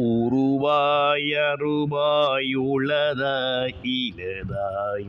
உருவாய் இலதாய்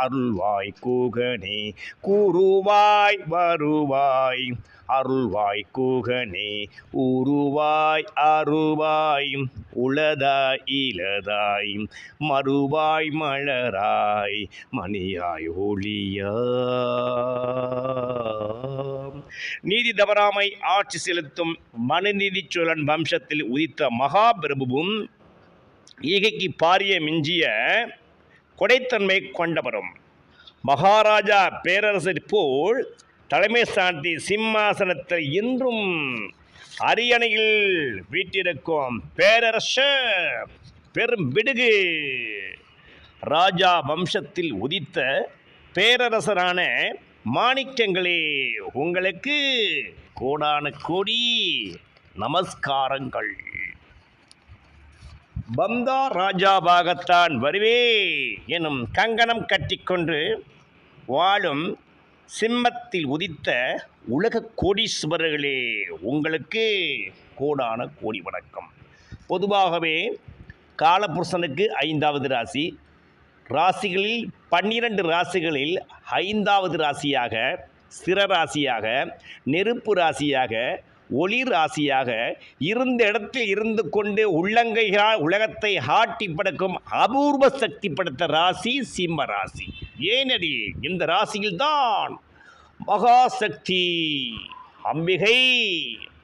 அருள்வாய் கூகனே கூறுவாய் வருவாய். அருள்வாய் கூகனே உருவாய் அருவாய். உளதாய் இலதாய் மறுவாய் மலராய். மணியாய் ஒளியாம். நீதி தவறாமை ஆட்சி செலுத்தும் மனுநீதி சோழன் வம்சத்தில் உதித்த மகாபிரபுவும் ஈகைக்கு பாரிய மிஞ்சிய கொடைத்தன்மை கொண்டவரும். மகாராஜா பேரரசர் போல் தலைமை சாந்தி சிம்மாசனத்தில் இன்றும் அரியணையில் வீட்டிருக்கும் பேரரசர் பெரும் விடுகு. ராஜா வம்சத்தில் உதித்த பேரரசரான மாணிக்கங்களே உங்களுக்கு கோடான கோடி நமஸ்காரங்கள். பந்தா ராஜாவாகத்தான் வருவே எனும் கங்கணம் கட்டிக்கொண்டு வாழும் சிம்மத்தில் உதித்த உலக கோடீஸ்வரர்களே உங்களுக்கு கோடான கோடி வணக்கம். பொதுவாகவே காலபுருஷனுக்கு ஐந்தாவது ராசி ராசிகளில் பன்னிரண்டு ராசிகளில் ஐந்தாவது ராசியாக ஸ்திர ராசியாக நெருப்பு ராசியாக ஒளி ராசியாக இருந்த இடத்தில் இருந்து கொண்டு உள்ளங்கைகளால் உலகத்தை ஆட்டி படக்கும் அபூர்வ சக்தி படுத்த ராசி சிம்ம ராசி. ஏனடி? இந்த ராசியில்தான் மகாசக்தி அம்பிகை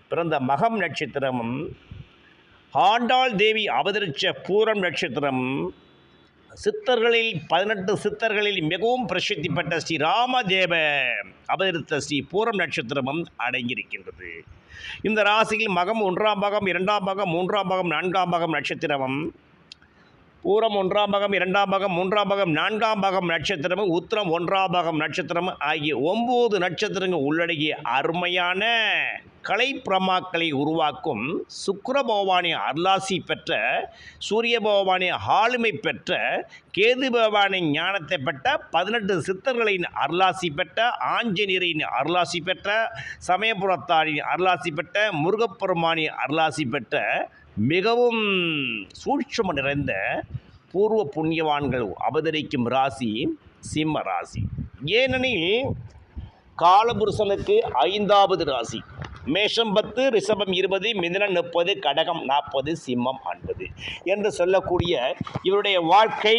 பிறந்த மகம் நட்சத்திரமும் ஆண்டாள் தேவி அவதரிச்ச பூரம் நட்சத்திரம் சித்தர்களில் பதினெட்டு சித்தர்களில் மிகவும் பிரசித்தி பெற்ற ஸ்ரீ ராமதேவ அவதரித்த ஸ்ரீ பூரம் நட்சத்திரமும் அடங்கியிருக்கின்றது. இந்த ராசியில் மகம் ஒன்றாம் பாகம் இரண்டாம் பாகம் மூன்றாம் பாகம் நான்காம் பாகம் நட்சத்திரமும் பூரம் ஒன்றாம் பாகம் இரண்டாம் பாகம் மூன்றாம் பாகம் நான்காம் பாகம் நட்சத்திரமும் உத்திரம் ஒன்றாம் பாகம் நட்சத்திரமும் ஆகிய ஒம்பது நட்சத்திரங்கள் உள்ளடங்கிய அருமையான கலை பிரமாக்களை உருவாக்கும் சுக்கர பகவானி அருளாசி பெற்ற சூரிய பகவானி ஆளுமை பெற்ற கேது பகவானி ஞானத்தை பெற்ற பதினெட்டு சித்தர்களின் அருளாசி பெற்ற ஆஞ்சநேயரின் அருளாசி பெற்ற சமயபுரத்தாரின் அருளாசி பெற்ற முருகப்பெருமானி அருளாசி பெற்ற மிகவும் சூட்சம நிறைந்த பூர்வ புண்ணியவான்கள் அவதரிக்கும் ராசி சிம்ம ராசி. ஏனெனில் காலபுருஷனுக்கு ஐந்தாவது ராசி. மேஷம் பத்து ரிஷபம் இருபது மிதனம் முப்பது கடகம் நாற்பது சிம்மம் ஐம்பது என்று சொல்லக்கூடிய இவருடைய வாழ்க்கை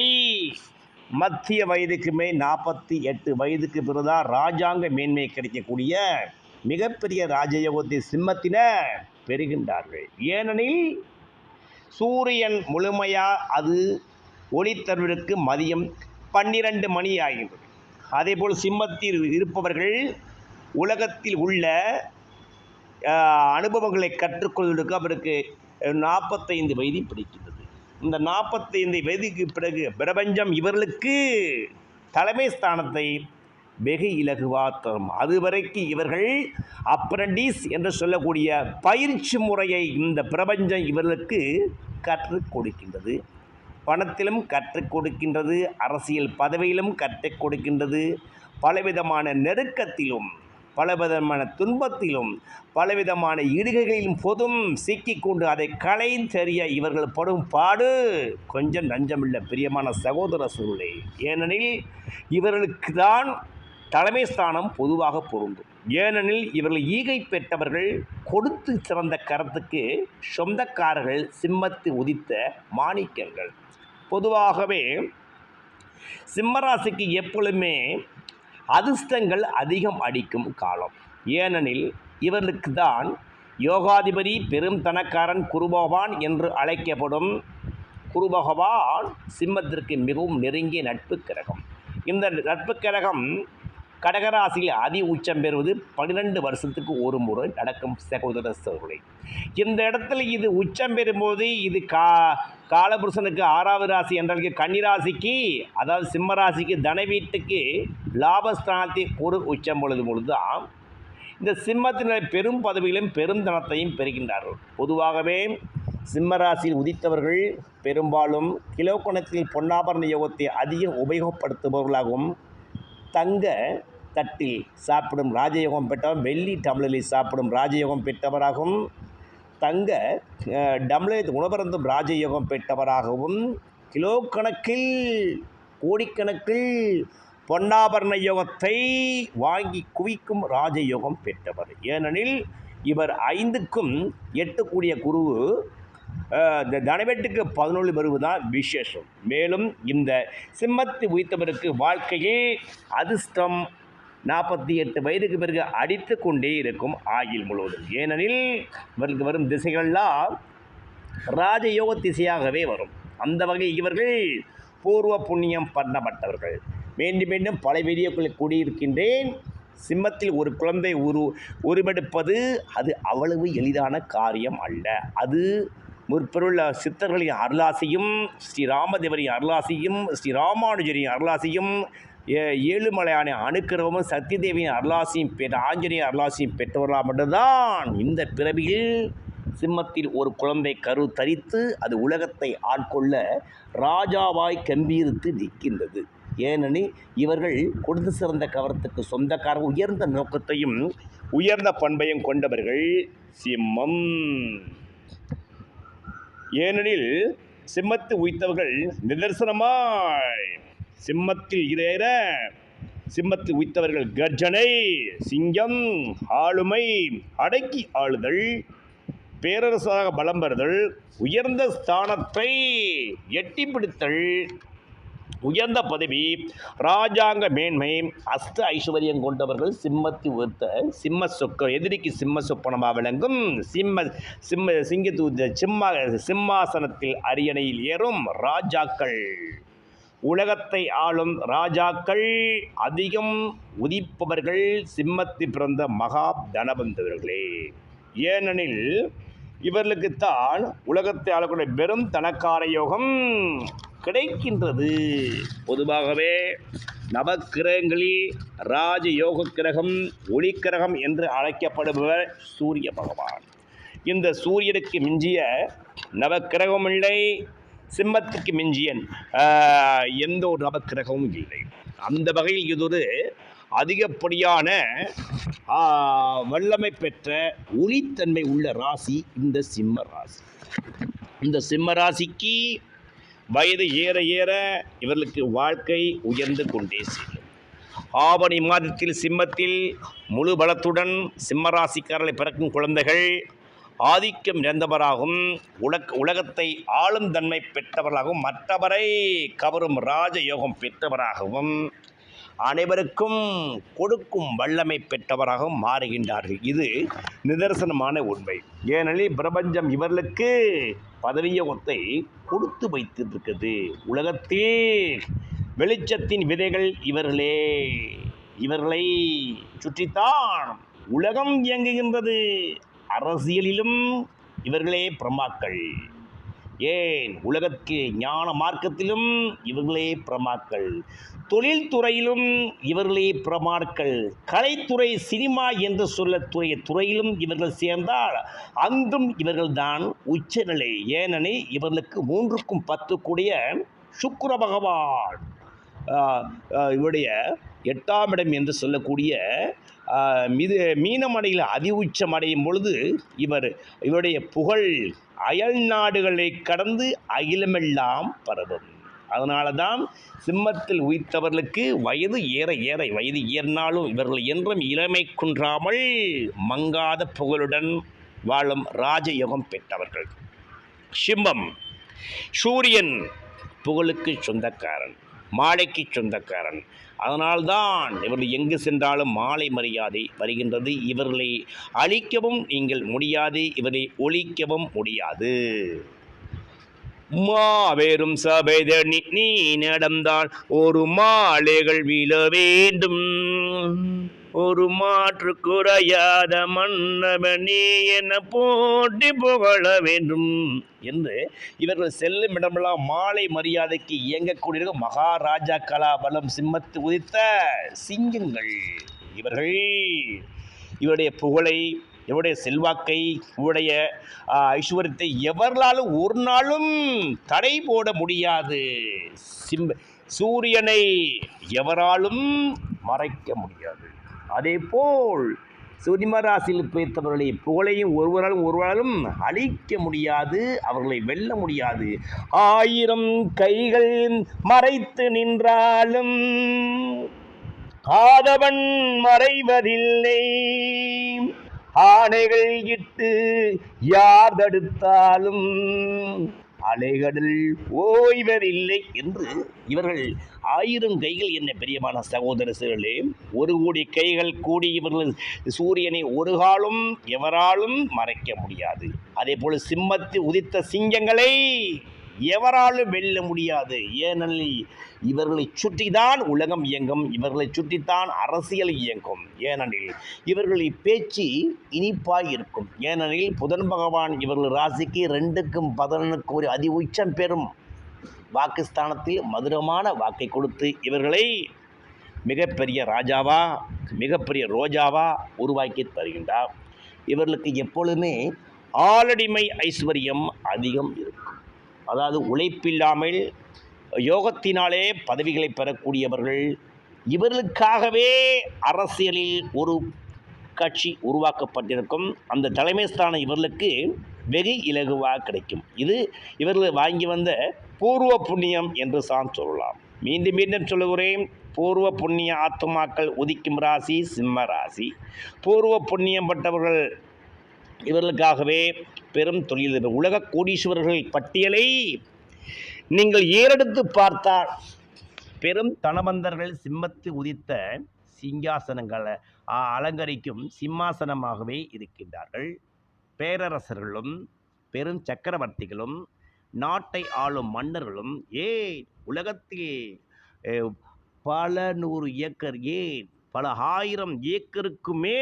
மத்திய வயதுக்கு மேல் நாற்பத்தி எட்டு வயதுக்கு பிறகுதான் ராஜாங்க மேன்மை கிடைக்கக்கூடிய மிகப்பெரிய ராஜயோகத்தை சிம்மத்தினர் பெறுகின்றார்கள். ஏனெனில் சூரியன் முழுமையாக அது ஒளித்தருவதற்கு மதியம் பன்னிரண்டு மணி ஆகின்றது. அதேபோல் சிம்மத்தில் இருப்பவர்கள் உலகத்தில் உள்ள அனுபவங்களை கற்றுக்கொள்வதற்கு அவருக்கு நாற்பத்தைந்து வயது பிடிக்கின்றது. இந்த நாற்பத்தைந்து வயதுக்கு பிறகு பிரபஞ்சம் இவர்களுக்கு தலைமை ஸ்தானத்தை வெகு இலகுவா தரும். அதுவரைக்கு இவர்கள் அப்ரண்டிஸ் என்று சொல்லக்கூடிய பயிற்சி முறையை இந்த பிரபஞ்சம் இவர்களுக்கு கற்றுக் கொடுக்கின்றது. பணத்திலும் கற்றுக் கொடுக்கின்றது அரசியல் பதவியிலும் கற்றுக் கொடுக்கின்றது பலவிதமான நெருக்கத்திலும் பலவிதமான துன்பத்திலும் பலவிதமான இடுகைகளிலும் பொதும் சிக்கிக்கொண்டு அதை களைந்தெறிய இவர்கள் படும் பாடு கொஞ்சம் நஞ்சமில்லை பிரியமான சகோதர சூழ்நிலை. ஏனெனில் இவர்களுக்கு தான் தலைமை ஸ்தானம் பொதுவாக பொருந்தும். ஏனெனில் இவர்கள் ஈகை பெற்றவர்கள் கொடுத்து சிறந்த கரத்துக்கு சொந்தக்காரர்கள் சிம்மத்து உதித்த மாணிக்கங்கள். பொதுவாகவே சிம்மராசிக்கு எப்பொழுதுமே அதிர்ஷ்டங்கள் அதிகம் அடிக்கும் காலம். ஏனெனில் இவர்களுக்கு தான் யோகாதிபதி பெரும் தனக்காரன் குருபகவான் என்று அழைக்கப்படும் குருபகவான் சிம்மத்திற்கு மிகவும் நெருங்கிய நட்பு கிரகம். இந்த நட்பு கிரகம் கடகராசியில் அதி உச்சம் பெறுவது பன்னிரெண்டு வருஷத்துக்கு ஒரு முறை நடக்கும் சகோதர சகோதரி இந்த இடத்துல இது உச்சம் பெறும்போது இது கா காலபுருஷனுக்கு ஆறாவது ராசி என்றால் கன்னிராசிக்கு அதாவது சிம்ம ராசிக்கு தன வீட்டுக்கு லாபஸ்தானத்தை ஒரு உச்சம் பொழுது பொழுதுதான் இந்த சிம்மத்தினர் பெரும் பதவிகளையும் பெரும் தனத்தையும் பெறுகின்றார்கள். பொதுவாகவே சிம்மராசியில் உதித்தவர்கள் பெரும்பாலும் கிலோ கோணத்தில் பொன்னாபரண யோகத்தை அதிகம் உபயோகப்படுத்துபவர்களாகவும் தங்க தட்டில் சாப்பிடும் ராஜயோகம் பெற்றவர் வெள்ளி டம்ளரில் சாப்பிடும் ராஜயோகம் பெற்றவராகவும் தங்க அஹ், டம்ளரில் உணவருந்தும் ராஜயோகம் பெற்றவராகவும் கிலோ கணக்கில் கோடிக்கணக்கில் பொன்னாபரண யோகத்தை வாங்கி குவிக்கும் ராஜயோகம் பெற்றவர். ஏனெனில் இவர் ஐந்துக்கும் எட்டுக்கூடிய குரு இந்த தனவெட்டுக்கு பதினொன்று வருவதுதான் விசேஷம். மேலும் இந்த சிம்மத்தை உயித்தவருக்கு வாழ்க்கையே அதிர்ஷ்டம் நாற்பத்தி எட்டு வயதுக்கு பிறகு அடித்து கொண்டே இருக்கும் ஆயில் முழுவதும். ஏனெனில் இவருக்கு வரும் திசைகள்லாம் ராஜயோக திசையாகவே வரும். அந்த வகை இவர்கள் பூர்வ புண்ணியம் பண்ணப்பட்டவர்கள். மீண்டும் மீண்டும் பல வீடியோக்களில் கூடியிருக்கின்றேன். சிம்மத்தில் ஒரு குழந்தை உரு உருவெடுப்பது அது அவ்வளவு எளிதான காரியம் அல்ல. அது முற்பெருள்ள சித்தர்களின் அருளாசியும் ஸ்ரீ ராமதேவரின் அருளாசியும் ஸ்ரீ ராமானுஜரின் அருளாசியும் ஏழுமலையானை அணுக்கிரவமும் சக்தி தேவியின் அருளாசியும் பெற்ற ஆஞ்சநேய அருளாசியும் பெற்றவர்களாக மட்டும்தான். இந்த பிறவியில் சிம்மத்தில் ஒரு குழந்தை கரு தரித்து அது உலகத்தை ஆட்கொள்ள ராஜாவாய் கம்பீரித்து நிற்கின்றது. ஏனெனில் இவர்கள் கொடுத்து சிறந்த கவரத்துக்கு சொந்தக்கார உயர்ந்த நோக்கத்தையும் உயர்ந்த பண்பையும் கொண்டவர்கள் சிம்மம். ஏனெனில் சிம்மத்து உய்த்தவர்கள் நிதர்சனமாய் சிம்மத்தில் இதேற சிம்மத்தில் உய்த்தவர்கள் கர்ஜனை சிங்கம் ஆளுமை அடக்கி ஆளுதல் பேரரசாக பலம் பெறுதல் உயர்ந்த ஸ்தானத்தை எட்டி பிடித்தல் உயர்ந்த பதவி ராஜாங்க மேன்மை அஸ்த ஐஸ்வர்யம் கொண்டவர்கள் சிம்மத்தை உயர்த்த சிம்ம சொக்க எதிரிக்கு சிம்ம சொப்பனமாக விளங்கும் சிம்ம சிம்ம சிங்கத்து சிம்மா சிம்மாசனத்தில் அரியணையில் ஏறும் ராஜாக்கள். உலகத்தை ஆளும் ராஜாக்கள் அதிகம் உதிப்பவர்கள் சிம்மத்தி பிறந்த மகா தனவந்தவர்களே. ஏனெனில் இவர்களுக்குத்தான் உலகத்தை ஆளக்கூடிய பெரும் தனக்கார யோகம் கிடைக்கின்றது. பொதுவாகவே நவக்கிரகங்களில் ராஜயோக கிரகம் ஒளிக்கிரகம் என்று அழைக்கப்படுபவர் சூரிய பகவான். இந்த சூரியனுக்கு மிஞ்சிய நவக்கிரகம் இல்லை சிம்மத்துக்கு மிஞ்சியன். எந்த ஒரு நவக்கிரகமும் இல்லை. அந்த வகையில் இது ஒரு அதிகப்படியான வல்லமை பெற்ற உரித்தன்மை உள்ள ராசி இந்த சிம்ம ராசி. இந்த சிம்ம ராசிக்கு வயது ஏற ஏற இவர்களுக்கு வாழ்க்கை உயர்ந்து கொண்டே செல்லும். ஆவணி மாதத்தில் சிம்மத்தில் முழு பலத்துடன் சிம்மராசிக்காரர்களை பிறக்கும் குழந்தைகள் ஆதிக்கம் நிறைந்தவராகவும் உலக உலகத்தை ஆளும் தன்மை பெற்றவர்களாகவும் மற்றவரை கவரும் ராஜயோகம் பெற்றவராகவும் அனைவருக்கும் கொடுக்கும் வல்லமை பெற்றவராகவும் மாறுகின்றார்கள். இது நிதர்சனமான உண்மை. ஏனெனில் பிரபஞ்சம் இவர்களுக்கு பதவியோகத்தை கொடுத்து வைத்திருக்கிறது. உலகத்தே வெளிச்சத்தின் விதைகள் இவர்களே இவர்களை சுற்றித்தான் உலகம் இயங்குகின்றது. அரசியலிலும் இவர்களே பிரமாக்கள். ஏன்? உலகற்கு ஞான மார்க்கத்திலும் இவர்களே பிரமாக்கள். தொழில்துறையிலும் இவர்களே பிரமாக்கள். கலைத்துறை சினிமா என்று சொல்லக்கூடிய துறையிலும் இவர்கள் சேர்ந்தால் அங்கும் இவர்கள்தான் உச்சநிலை. ஏனெனில் இவர்களுக்கு மூன்றுக்கும் பத்து கூடிய பகவான் இவருடைய எட்டாம் இடம் என்று சொல்லக்கூடிய இது மிது மீனமடையில் அதி உச்சம் அடையும் பொழுது இவர் இவருடைய புகழ் அயல் நாடுகளை கடந்து அகிலமெல்லாம் பரவும். அதனால தான் சிம்மத்தில் உயிர்த்தவர்களுக்கு வயது ஏற ஏற வயது ஏறினாலும் இவர்கள் என்றும் இளமை குன்றாமல் மங்காத புகழுடன் வாழும் ராஜயோகம் பெற்றவர்கள். சிம்மம் சூரியன் புகழுக்கு சொந்தக்காரன் மாலைக்கு சொந்தக்காரன் அதனால்தான் இவர்கள் எங்கு சென்றாலும் மாலை மரியாதை வருகின்றது. இவர்களை அழிக்கவும் நீங்கள் முடியாது இவரை ஒழிக்கவும் முடியாது. மாபெரும் சபைதனி நீ நடந்தால் ஒரு மாலைகள் விழ வேண்டும். ஒரு மாற்று குறையாத மன்னவனே என போட்டி புகழ வேண்டும்? என்று இவர்கள் செல்லும் இடமெல்லாம் மாலை மரியாதைக்கு இயங்கக்கூடிய மகாராஜா கலாபலம் சிம்மத்து உதித்த சிங்கங்கள். இவர்கள் இவருடைய புகழை இவருடைய செல்வாக்கை இவருடைய ஐஸ்வர்யத்தை எவர்களாலும் ஒரு நாளும் தடை போட முடியாது. சிம் சூரியனை எவராலும் மறைக்க முடியாது. அதேபோல் சிம்ம ராசியில் புகழையும் ஒருவராலும் ஒருவராலும் அழிக்க முடியாது அவர்களை வெல்ல முடியாது. ஆயிரம் கைகள் மறைத்து நின்றாலும் ஆதவன் மறைவதில்லை. ஆணைகள் இட்டு யார் தடுத்தாலும் அலைகடல் ஓய்வதில்லை என்று இவர்கள் ஆயிரம் கைகள் என்ன பிரியமான சகோதர சிறலே ஒரு கோடி கைகள் கூடி இவர்கள் சூரியனை ஒரு காலும் எவராலும் மறைக்க முடியாது. அதே போல் சிம்மத்து உதித்த சிங்கங்களை எவராலும் வெல்ல முடியாது. ஏனெனில் இவர்களை சுற்றிதான் உலகம் இயங்கும் இவர்களை சுற்றித்தான் அரசியல் இயங்கும். ஏனெனில் இவர்களின் பேச்சு இனிப்பாய் இருக்கும். ஏனெனில் புதன் பகவான் இவர்கள் ராசிக்கு ரெண்டுக்கும் பதினொன்றுக்கு ஒரு அதி உச்சம் பெறும். பாகிஸ்தானத்தில் மதுரமான வாக்கை கொடுத்து இவர்களை மிகப்பெரிய ராஜாவா மிகப்பெரிய ரோஜாவா உருவாக்கி தருகின்றார். இவர்களுக்கு எப்பொழுதுமே ஆளடிமை ஐஸ்வர்யம் அதிகம் இருக்கும். அதாவது உழைப்பில்லாமல் யோகத்தினாலே பதவிகளை பெறக்கூடியவர்கள் இவர்களுக்காகவே அரசியலில் ஒரு கட்சி உருவாக்கப்பட்டிருக்கும். அந்த தலைமை ஸ்தானம் இவர்களுக்கு வெகு இலகுவாக கிடைக்கும். இது இவர்கள் வாங்கி வந்த பூர்வ புண்ணியம் என்று தான் சொல்லலாம். மீண்டும் மீண்டும் சொல்லுகிறேன் பூர்வ புண்ணிய ஆத்துமாக்கள் உதிக்கும் ராசி சிம்ம ராசி. பூர்வ புண்ணியம் பட்டவர்கள் இவர்களுக்காகவே பெரும் தொழில் உலக கோடீஸ்வரர்கள் பட்டியலை நீங்கள் ஏறெடுத்து பார்த்தால் பெரும் தனவந்தர்கள் சிம்மத்து உதித்த சிங்காசனங்களை அலங்கரிக்கும் சிம்மாசனமாகவே இருக்கின்றார்கள். பேரரசர்களும் பெரும் சக்கரவர்த்திகளும் நாட்டை ஆளும் மன்னர்களும் ஏன் உலகத்தில் பல நூறு ஏக்கர் ஏன் பல ஆயிரம் ஏக்கருக்குமே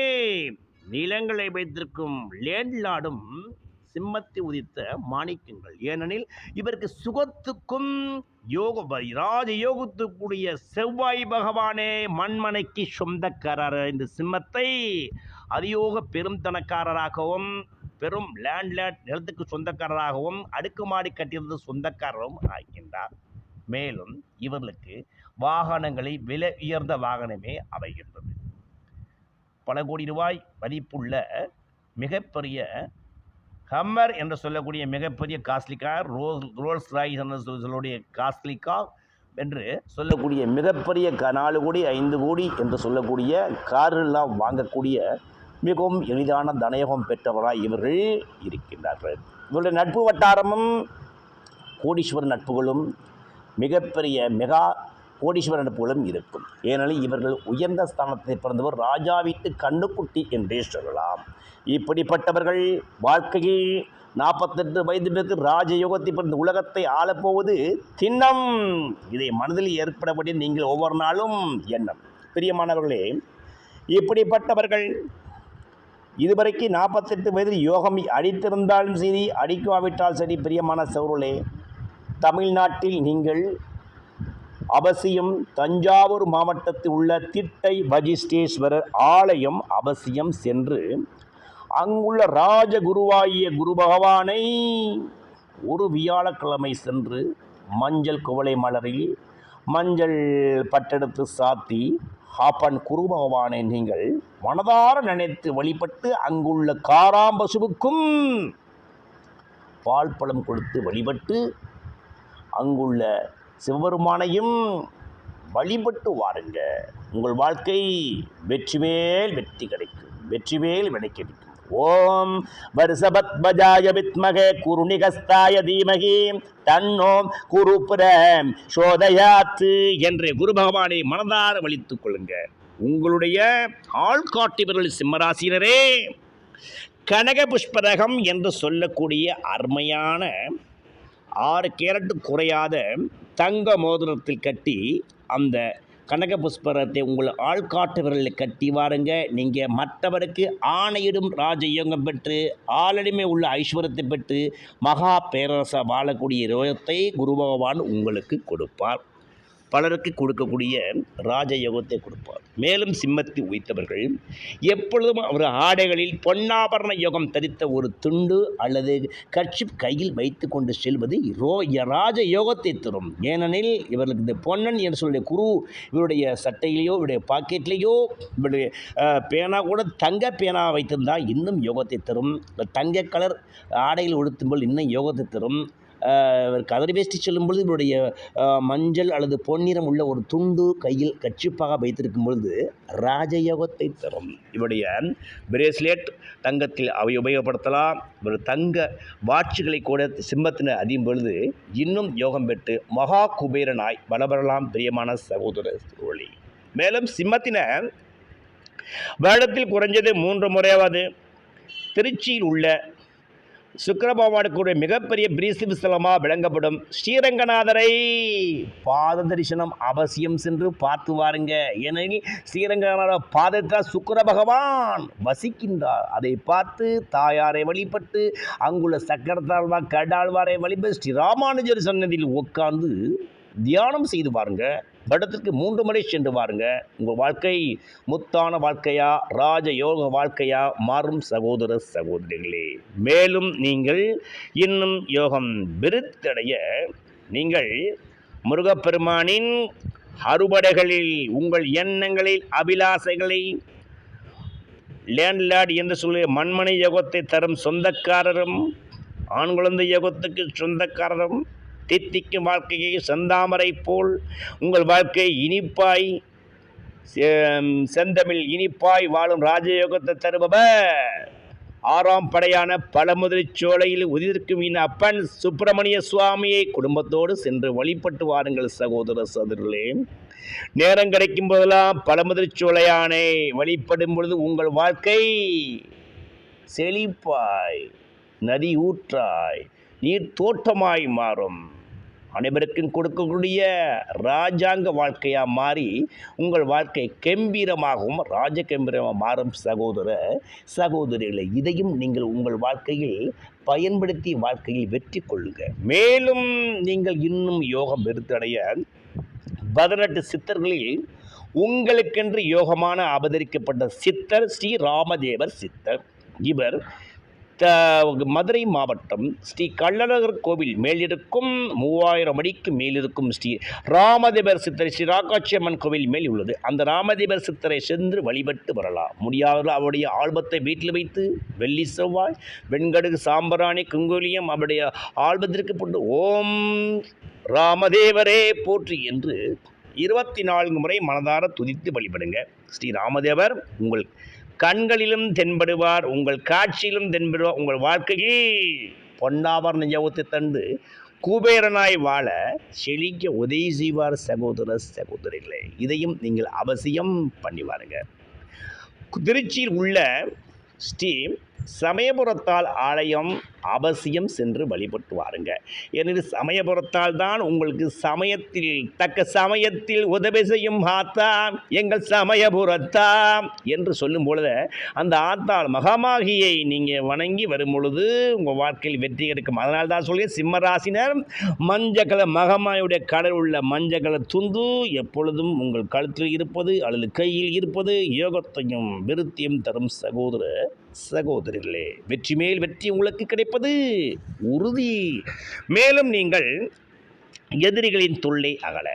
நிலங்களை வைத்திருக்கும் லேண்ட்லாடும் சிம்மத்தை உதித்த மாணிக்கங்கள். ஏனெனில் இவருக்கு சுகத்துக்கும் யோக ராஜயோகத்துக்குரிய செவ்வாய் பகவானே மண்மனைக்கு சொந்தக்காரர். இந்த சிம்மத்தை அதியோக பெருந்தனக்காரராகவும் பெரும் லேண்ட்லேட் நிலத்துக்கு சொந்தக்காரராகவும் அடுக்குமாடி கட்டியிருந்த சொந்தக்காரரும் ஆகின்றார் மேலும் இவர்களுக்கு வாகனங்களை விலை உயர்ந்த வாகனமே அமைகின்றது பல கோடி ரூபாய் மதிப்புள்ள மிகப்பெரிய ஹம்மர் என்று சொல்லக்கூடிய மிகப்பெரிய costly car roll Rolls Royce என்று சொல்லக்கூடிய காஸ்ட்லி கார் என்று சொல்லக்கூடிய மிகப்பெரிய க நாலு கோடி ஐந்து கோடி என்று சொல்லக்கூடிய காரெல்லாம் வாங்கக்கூடிய மிகவும் எளிதான தனயோகம் பெற்றவராய் இவர்கள் இருக்கின்றார்கள். இவருடைய நட்பு வட்டாரமும் கோடீஸ்வரர் நட்புகளும் மிகப்பெரிய மெகா கோடீஸ்வரன் நட்புகளும் இருக்கும். ஏனெனில் இவர்கள் உயர்ந்த ஸ்தானத்தை பிறந்தவர் ராஜா வீட்டு கண்ணுக்குட்டி என்றே சொல்லலாம். இப்படிப்பட்டவர்கள் வாழ்க்கையில் நாற்பத்தெட்டு வயது பிறகு ராஜயோகத்தை பிறந்த உலகத்தை ஆளப்போவது திண்ணம். இதை மனதில் ஏற்படப்படி நீங்கள் ஒவ்வொரு நாளும் எண்ணம். பிரியமானவர்களே இப்படிப்பட்டவர்கள் இதுவரைக்கு நாற்பத்தெட்டு வயதில் யோகம் அடித்திருந்தாலும் சரி அடிக்காவிட்டால் சரி பிரியமான சௌரலே தமிழ்நாட்டில் நீங்கள் அவசியம் தஞ்சாவூர் மாவட்டத்தில் உள்ள திட்டை வஜிஷ்டேஸ்வரர் ஆலயம் அவசியம் சென்று அங்குள்ள ராஜகுருவாகிய குரு பகவானை ஒரு வியாழக்கிழமை சென்று மஞ்சள் குவளை மலரில் மஞ்சள் பட்டெடுத்து சாத்தி ஹாப்பன் குரு பகவானை நீங்கள் மனதார நினைத்து வழிபட்டு அங்குள்ள காராம்பசுவுக்கும் பால் பழம் கொடுத்து வழிபட்டு அங்குள்ள சிவபெருமானையும் வழிபட்டு வாருங்க. உங்கள் வாழ்க்கை வெற்றிமேல் வெற்றி கிடைக்கும். வெற்றிமேல் கிடைக்கும் ஓம் வருஷபத்மஜாய வித்மகே குருணிகஸ்தாய தீமகி. தன்னோம் குருபுரம் சோதயாத்து என்று குரு பகவானை மனதார வலித்துக் கொள்ளுங்க. உங்களுடைய ஆள்காட்டிவர்கள் சிம்மராசினரே கனக புஷ்பரகம் என்று சொல்லக்கூடிய அருமையான ஆறு கேரட்டு குறையாத தங்க மோதிரத்தில் கட்டி அந்த கனக புஷ்பரத்தை உங்கள் ஆள்காட்டு விரலில் கட்டி வாருங்க. நீங்கள் மற்றவருக்கு ஆணையிடும் ராஜயோகம் பெற்று ஆளடிமை உள்ள ஐஸ்வர்யத்தை பெற்று மகா பேரரச வாழக்கூடிய ரோகத்தை குரு பகவான் உங்களுக்கு கொடுப்பார். பலருக்கு கொடுக்கக்கூடிய ராஜயோகத்தை கொடுப்பார். மேலும் சிம்மத்தை உய்த்தவர்கள் எப்பொழுதும் அவர் ஆடைகளில் பொன்னாபரண யோகம் தரித்த ஒரு துண்டு அல்லது கட்சி கையில் வைத்து கொண்டு செல்வது ரோ ராஜ யோகத்தை தரும். ஏனெனில் இவர்களுக்கு இந்த பொன்னன் என்று சொல்லிய குரு இவருடைய சட்டையிலேயோ இவருடைய பாக்கெட்லேயோ இவருடைய பேனா கூட தங்க பேனா வைத்திருந்தால் இன்னும் யோகத்தை தரும். தங்க கலர் ஆடையில் உடுத்தும்போது இன்னும் யோகத்தை தரும். கதறி வேஷ்டி செல்லும் பொழுது இவருடைய மஞ்சள் அல்லது பொன்னிறம் உள்ள ஒரு துண்டு கையில் கச்சிப்பாக வைத்திருக்கும் பொழுது ராஜயோகத்தை தரும். இவருடைய பிரேஸ்லெட் தங்கத்தில் அவை உபயோகப்படுத்தலாம். ஒரு தங்க வாட்சுகளை கூட சிம்மத்தினர் அறியும் பொழுது இன்னும் யோகம் பெற்று மகா குபேரனாய் வளபரலாம் பிரியமான சகோதர தோழி மேலும் சிம்மத்தினர் வருடத்தில் குறைஞ்சது மூன்று முறையாவது திருச்சியில் உள்ள சுக்கரபகவானுக்குடைய மிகப்பெரிய பிரீசிபு ஸ்தலமாக விளங்கப்படும் ஸ்ரீரங்கநாதரை பாத தரிசனம் அவசியம் சென்று பார்த்து வாருங்க. ஏனெனில் ஸ்ரீரங்கநாத பாதத்தில் சுக்கர பகவான் வசிக்கின்றார். அதை பார்த்து தாயாரை வழிபட்டு அங்குள்ள சக்கரத்தாழ்வார் கடாழ்வாரை வழிபட்டு ஸ்ரீ ராமானுஜர் சன்னதியில் உட்கார்ந்து தியானம் செய்து பாருங்க வருடத்திற்கு மூன்று முறை சென்று பாருங்க உங்கள் வாழ்க்கை முத்தான வாழ்க்கையா ராஜ யோக வாழ்க்கையா மாறும் சகோதர சகோதரிகளே. மேலும் நீங்கள் இன்னும் யோகம் விருத்தடைய நீங்கள் முருகப்பெருமானின் அறுபடைகளில் உங்கள் எண்ணங்களில் அபிலாசைகளை லேண்ட்லார்ட் என்று சொல்லிய மண்மனை யோகத்தை தரும் சொந்தக்காரரும் ஆண் குழந்தை யோகத்துக்கு சொந்தக்காரரும் தித்திக்கும் வாழ்க்கையை செந்தாமரை போல் உங்கள் வாழ்க்கை இனிப்பாய் செ- செந்தமிழ் இனிப்பாய் வாழும் ராஜயோகத்தை தருபவர். ஆறாம் படையான பழமுதிரி சோலையில் உதிர்க்கும் இன் அப்பன் சுப்பிரமணிய சுவாமியை குடும்பத்தோடு சென்று வழிபட்டு வாருங்கள் சகோதர சதுரலே நேரம் கிடைக்கும் போதெல்லாம் பழமுதிரி சோலையானை வழிபடும் பொழுது உங்கள் வாழ்க்கை செழிப்பாய் நதி ஊற்றாய் நீர் தோட்டமாய் மாறும். அனைவருக்கும் கொடுக்கக்கூடிய ராஜாங்க வாழ்க்கையாக மாறி உங்கள் வாழ்க்கை கம்பீரமாகவும் ராஜ கம்பீரமாக மாறும் சகோதர சகோதரிகளை. இதையும் நீங்கள் உங்கள் வாழ்க்கையில் பயன்படுத்தி வாழ்க்கையில் வெற்றி கொள்ளுங்க. மேலும் நீங்கள் இன்னும் யோகம் வெறுத்தடைய பதினெட்டு சித்தர்களில் உங்களுக்கென்று யோகமான அவதரிக்கப்பட்ட சித்தர் ஸ்ரீ ராமதேவர் சித்தர். இவர் மதுரை மாவட்டம் ஸ்ரீ கள்ளழகர் கோவில் மேலிருக்கும் மூவாயிரம் அடிக்கு மேலிருக்கும் ஸ்ரீ ராமதேவர் சித்தரை ஸ்ரீ ராக்காட்சி அம்மன் கோவில் மேல் உள்ளது. அந்த ராமதேவர் சித்தரை சென்று வழிபட்டு வரலாம். முடியாத அவருடைய ஆல்பத்தை வீட்டில் வைத்து வெள்ளி செவ்வாய் வெண்கடுகு சாம்பராணி குங்குலியம் அவருடைய ஆல்பத்திற்கு போட்டு ஓம் ராமதேவரே போற்றி என்று இருபத்தி நான்கு முறை மனதார துதித்து வழிபடுங்க. ஸ்ரீ ராமதேவர் உங்கள் கண்களிலும் தென்படுவார் உங்கள் காட்சியிலும் தென்படுவார் உங்கள் வாழ்க்கையில் பொன்னாபரண யோகத்தை தந்து குபேரனாய் வாழ செழிக்க உதவி செய்வார் சகோதர சகோதரிகளே. இதையும் நீங்கள் அவசியம் பண்ணி வாருங்க. திருச்சியில் உள்ள ஸ்ரீ சமயபுரத்தால் ஆலயம் அவசியம் சென்று வழிபட்டு வாருங்க ஏனெனில் சமயபுரத்தால் தான் உங்களுக்கு சமயத்தில் தக்க சமயத்தில் உதவி செய்யும் ஆத்தா எங்கள் சமயபுரத்தா என்று சொல்லும் பொழுது அந்த ஆத்தாள் மகமாகியை நீங்கள் வணங்கி வரும் பொழுது உங்கள் வாழ்க்கையில் வெற்றி கிடைக்கும் அதனால் தான் சொல்லி சிம்மராசினர் மஞ்சக்கல மகமாயுடைய கடல் உள்ள மஞ்சக்கல துந்து எப்பொழுதும் உங்கள் கழுத்தில் இருப்பது அல்லது கையில் இருப்பது யோகத்தையும் விருத்தியும் தரும் சகோதரர். சகோதரிகளே வெற்றி மேல் வெற்றி உங்களுக்கு கிடைப்பது உறுதி. மேலும் நீங்கள் எதிரிகளின் தொல்லை அகல.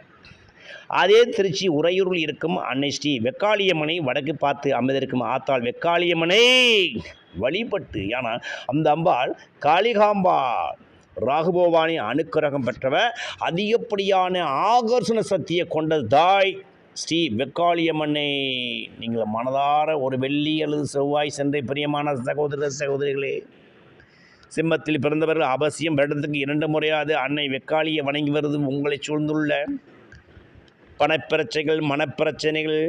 அதே திருச்சி உறையூரில் இருக்கும் அன்னை ஸ்ரீ வெக்காளியம்மனை வடக்கு பார்த்து அமைந்திருக்கும் ஆத்தாள் வெக்காளியம்மனை வழிபட்டு ஏன்னா அந்த அம்பாள் காளிகாம்பாள் ராகுபோவானி அனுக்கிரகம் பெற்றவர் அதிகப்படியான ஆகர்ஷண சக்தியை கொண்ட தாய் ஸ்ரீ வெக்காளியம்மனை நீங்கள் மனதார ஒரு வெள்ளி அல்லது செவ்வாய் சென்ற பிரியமான சகோதர சகோதரிகளே சிம்மத்தில் பிறந்தவர்கள் அவசியம் வருடத்துக்கு இரண்டு முறையாவது அன்னை வெக்காளியை வணங்கி வருவது உங்களை சூழ்ந்துள்ள பணப்பிரச்சனைகள் மனப்பிரச்சனைகள்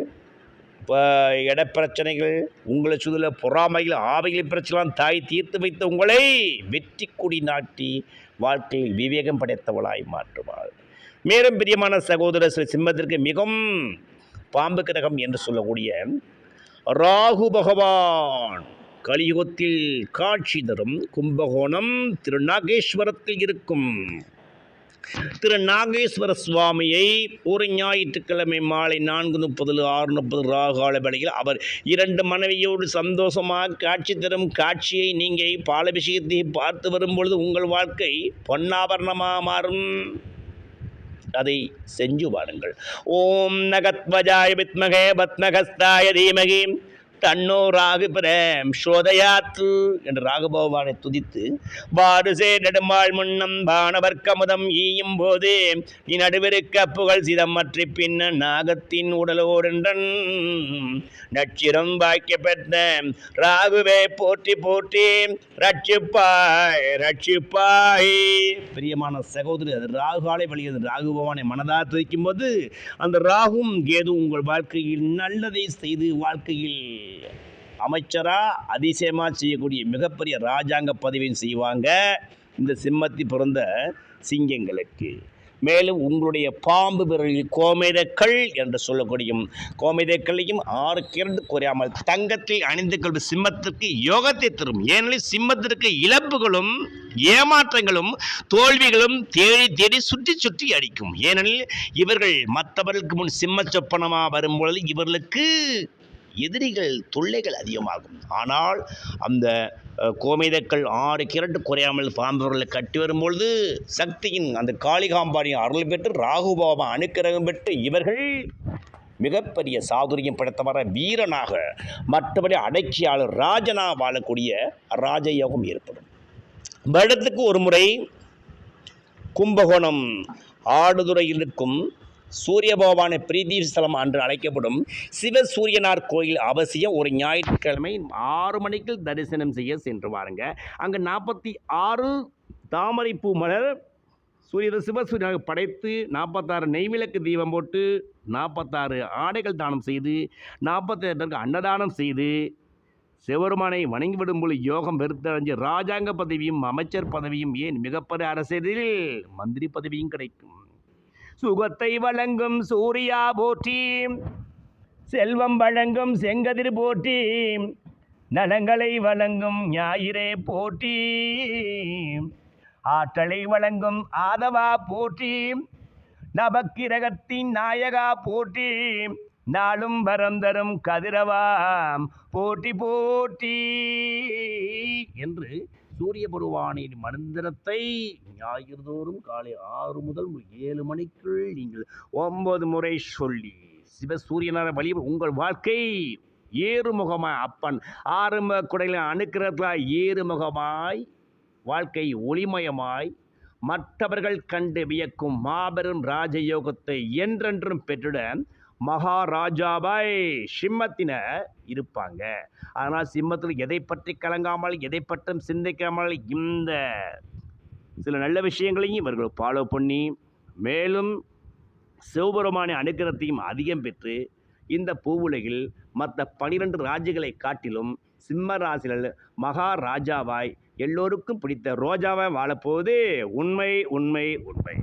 இடப்பிரச்சனைகள் உங்களை சூழல பொறாமைகள் ஆவைகள் பிரச்சனைலாம் தாய் தீர்த்து வைத்த உங்களை வெற்றி கொடி நாட்டி வாழ்க்கையில் விவேகம் படைத்தவளாய் மாற்றுவாள். மேலும் பிரியமான சகோதர ஸ்ரீ சிம்மத்திற்கு மிகவும் பாம்பு கிரகம் என்று சொல்லக்கூடிய ராகு பகவான் கலியுகத்தில் காட்சி தரும் கும்பகோணம் திருநாகேஸ்வரத்தில் இருக்கும். திரு நாகேஸ்வர சுவாமியை ஒரு ஞாயிற்றுக்கிழமை மாலை நான்கு முப்பதில் ஆறு முப்பது ராகால வேளையில் அவர் இரண்டு மனைவியோடு சந்தோஷமாக காட்சி தரும் காட்சியை நீங்கள் பாலபிஷேகத்தை பார்த்து வரும்பொழுது உங்கள் வாழ்க்கை பொன்னாபரணமாக மாறும். அதை செஞ்சு பாருங்கள் ஓம் நகத்வஜாய வித்மகே பத்மகஸ்தாய தீமகி. தன்னோ ராகு பிரேம் ஸ்ரோதயாத்து என்று ராகுபகவானை துதித்து வாடுசே நெடுமாள் முன்னம் வானவர்க்கமுதம் ஈயும் போது நீ நடுவிருக்க புகழ் சிதமற்றி பின்ன நாகத்தின் உடலோடென்றன் நச்சிரும் வாய்க்க பெற்ற ராகுவே போற்றி போற்றி. ரட்சிப்பாய் ரட்சிப்பாய். பிரியமான சகோதரி அது ராகுகாலை வழியது ராகு பகவானை மனதாக துதிக்கும் போது அந்த ராகும் கேது உங்கள் வாழ்க்கையில் நல்லதை செய்து வாழ்க்கையில் அமைச்சரா அதிசயமாக செய்யக்கூடிய மிகப்பெரிய ராஜாங்க பதவியும் செய்வாங்க. இந்த சிம்மத்தி பிறந்த சிங்கங்களுக்கு. மேலும் உங்களுடைய பாம்பு விரலில் கோமேதக்கள் என்று சொல்லக்கூடிய கோமேதக்களையும் ஆறு கிரண்டு குறையாமல் தங்கத்தில் அணிந்து கொள்வது சிம்மத்திற்கு யோகத்தை தரும். ஏனெனில் சிம்மத்திற்கு இழப்புகளும் ஏமாற்றங்களும் தோல்விகளும் தேடி தேடி சுற்றி சுற்றி அடிக்கும். ஏனெனில் இவர்கள் மற்றவர்களுக்கு முன் சிம்ம சொப்பனமாக வரும்பொழுது இவர்களுக்கு எதிரிகள் தொல்லைகள் அதிகமாகும். ஆனால் அந்த கோமேதக்கள் ஆறு கிரட்டு குறையாமல் பாம்பவர்களை கட்டி வரும்பொழுது சக்தியின் அந்த காளிகாம்பாரின் அருள் பெற்று ராகுபாபா அனுக்கிரகம் பெற்று இவர்கள் மிகப்பெரிய சாதுரியம் படைத்தவர வீரனாக மற்றபடி அடக்கியாளர் ராஜனா வாழக்கூடிய ராஜயோகம் ஏற்படும். வருடத்துக்கு ஒரு முறை கும்பகோணம் ஆடுதுறையில் இருக்கும் சூரிய பகவான பிரீதி ஸ்தலம் என்று அழைக்கப்படும் சிவசூரியனார் கோயில் அவசியம் ஒரு ஞாயிற்றுக்கிழமை ஆறு மணிக்கு தரிசனம் செய்ய சென்று வாருங்க. அங்கே நாற்பத்தி ஆறு தாமரைப்பூ மலர் சூரிய சிவசூரியனாக படைத்து நாற்பத்தாறு நெய்விளக்கு தீபம் போட்டு நாற்பத்தாறு ஆடைகள் தானம் செய்து நாற்பத்தேழு பேருக்கு அன்னதானம் செய்து சிவருமானை வணங்கிவிடும் பொழுது யோகம் வெறுத்தடைஞ்சு ராஜாங்க பதவியும் அமைச்சர் பதவியும் ஏன் மிகப்பெரிய அரசியலில் மந்திரி பதவியும் கிடைக்கும். சுகத்தை வழங்கும் சூர்யா போற்றி. செல்வம் வழங்கும் செங்கதிர் போற்றி. நலங்களை வழங்கும் ஞாயிறே போற்றி. ஆற்றலை வழங்கும் ஆதவா போற்றி. நவக்கிரகத்தின் நாயகா போற்றி. நாளும் வரம் தரும் கதிரவாம் போட்டி போட்டி என்று சூரிய பகவானின் மந்திரத்தை ஞாயிறு தோறும் காலை ஆறு முதல் ஏழு மணிக்குள் நீங்கள் ஒன்பது முறை சொல்லி சிவசூரியனார வழி உங்கள் வாழ்க்கை ஏறுமுகமாய் அப்பன் ஆரம்ப குடையில் அணுக்கிறதா ஏறுமுகமாய் வாழ்க்கை ஒளிமயமாய் மற்றவர்கள் கண்டு வியக்கும் மாபெரும் ராஜயோகத்தை என்றென்றும் பெற்றுடன் மகாராஜாபாய் சிம்மத்தின இருப்பாங்க. ஆனால் சிம்மத்தில் எதை பற்றி கலங்காமல் எதை பற்றும் சிந்திக்காமல் இந்த சில நல்ல விஷயங்களையும் இவர்கள் ஃபாலோ பண்ணி மேலும் சிவபெருமானின் அனுக்கிரகத்தையும் அதிகம் பெற்று இந்த பூவுலகில் மற்ற பனிரெண்டு ராஜ்யங்களை காட்டிலும் சிம்ம ராசிகள் மகாராஜாவாய் எல்லோருக்கும் பிடித்த ரோஜாவாய் வாழப்போவது உண்மை உண்மை உண்மை.